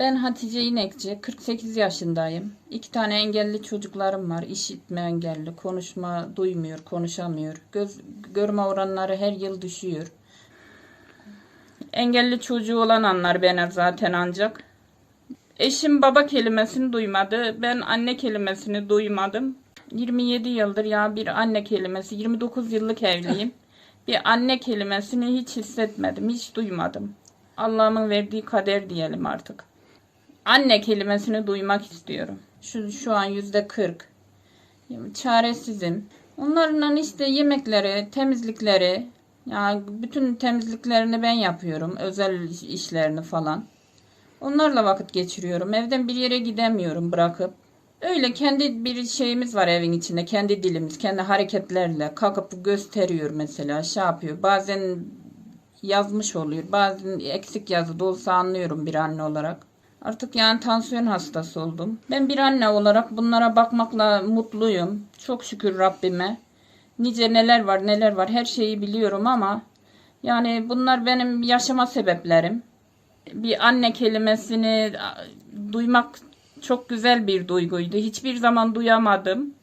Ben Hatice İnekçi, 48 yaşındayım. İki tane engelli çocuklarım var. İşitme engelli, konuşma duymuyor, konuşamıyor. Göz, görme oranları her yıl düşüyor. Engelli çocuğu olan anlar beni zaten ancak. Eşim baba kelimesini duymadı. Ben anne kelimesini duymadım. 27 yıldır ya bir anne kelimesi, 29 yıllık evliyim. Bir anne kelimesini hiç hissetmedim, hiç duymadım. Allah'ımın verdiği kader diyelim artık. Anne kelimesini duymak istiyorum. Şu, şu an yüzde 40. Çaresizim. Onlarla işte yemekleri, temizlikleri, ya bütün temizliklerini ben yapıyorum. Özel iş- işlerini falan. Onlarla vakit geçiriyorum. Evden bir yere gidemiyorum bırakıp. Öyle kendi bir şeyimiz var evin içinde. Kendi dilimiz, kendi hareketlerle kalkıp gösteriyor mesela. Şey yapıyor. Bazen yazmış oluyor. Bazen eksik yazı da olsa anlıyorum bir anne olarak. Artık yani tansiyon hastası oldum. Ben bir anne olarak bunlara bakmakla mutluyum. Çok şükür Rabbime. Nice neler var neler var her şeyi biliyorum ama yani bunlar benim yaşama sebeplerim. Bir anne kelimesini duymak çok güzel bir duyguydu. Hiçbir zaman duyamadım.